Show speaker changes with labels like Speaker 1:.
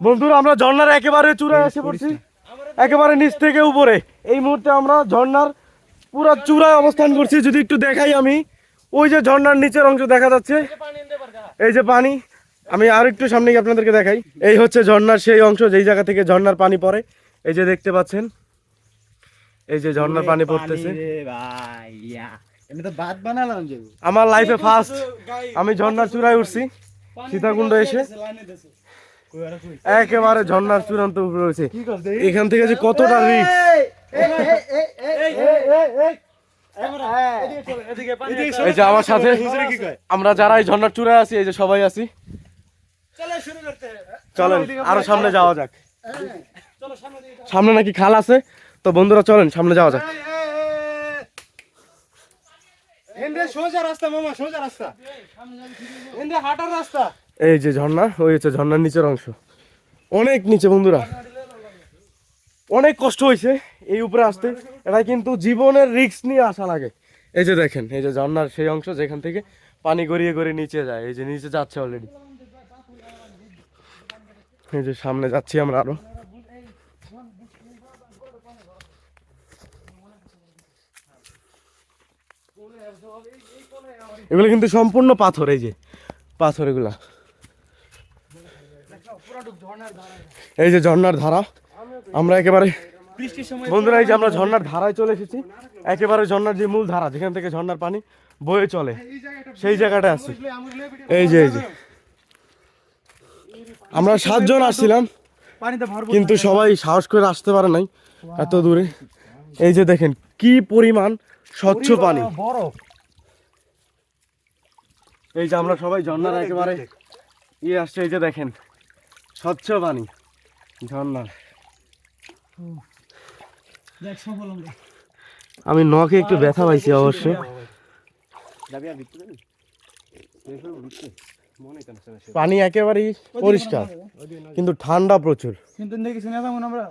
Speaker 1: বন্ধুরা আমরা ঝর্ণার একেবারে চূড়ায় এসে পড়ছি। একেবারে নিচ থেকে উপরে। এই মুহূর্তে আমরা ঝর্ণার পুরো চূড়ায় অবস্থান করছি। যদি একটু দেখাই আমি ওই যে ঝর্ণার নিচের অংশ দেখা যাচ্ছে। এই যে পানি আমি আর একটু সামনে গিয়ে আপনাদেরকে দেখাই। এই হচ্ছে ঝর্ণার সেই অংশ যেই জায়গা থেকে ঝর্ণার পানি পড়ে। এই যে দেখতে পাচ্ছেন এই যে ঝর্ণার পানি পড়তেছে।
Speaker 2: ভাই ইয়া আমি তো বাদ বানালাম যে।
Speaker 1: আমার লাইফে ফার্স্ট আমি ঝর্ণার চূড়ায় উঠছি। সীতাকুণ্ড এসে। একেবারে ঝর্ণার চূড়ান্ত উপরে রয়েছে এখান থেকে যে কতটা রিস্ক এই যে আমার সাথে আমরা যারা এই ঝর্ণার চূড়ায় আছি এই যে সবাই আছি চলেন আরও সামনে যাওয়া যাক সামনে নাকি খাল আছে তো বন্ধুরা চলেন সামনে যাওয়া যাক
Speaker 2: সোজা রাস্তা মামা সোজা রাস্তা হাঁটার রাস্তা
Speaker 1: এই যে ঝর্ণা, ওই হচ্ছে ঝর্ণার নিচের অংশ। অনেক নিচে বন্ধুরা। অনেক কষ্ট হয়েছে এই উপরে আসতে। এটা কিন্তু জীবনের রিস্ক নিয়ে আসা লাগে। এই যে দেখেন, এই যে ঝর্ণার সেই অংশ যেখান থেকে পানি গড়িয়ে গড়িয়ে নিচে যায়। এই যে নিচে যাচ্ছে অলরেডি এই যে সামনে যাচ্ছি আমরা আরও। এগুলো কিন্তু সম্পূর্ণ পাথর, এই যে। পাথর এগুলা। এই যে ঝর্ণার ধারা, আমরা একেবারে বন্ধুরা, এই যে আমরা ঝর্ণার ধারায় চলে এসেছি। একেবারে ঝর্ণার যে মূল ধারা, যেখান থেকে ঝর্ণার পানি বয়ে চলে। সেই জায়গাটা আছে। এই যে এই যে। আমরা সাতজন আসছিলাম, কিন্তু সবাই সাহস করে আসতে পারে নাই এত দূরে। এই যে দেখেন, কি পরিমাণ স্বচ্ছ পানি। এই যে আমরা সবাই ঝর্ণার একেবারে ইয়ে আসছে, এই যে দেখেন। স্বচ্ছ পানি। ঝর্ণার আমি নখে একটু ব্যথা পাইছি অবশ্য। পানি একেবারেই পরিষ্কার কিন্তু ঠান্ডা প্রচুর।
Speaker 2: কিন্তু দেখি শুনে যাব আমরা।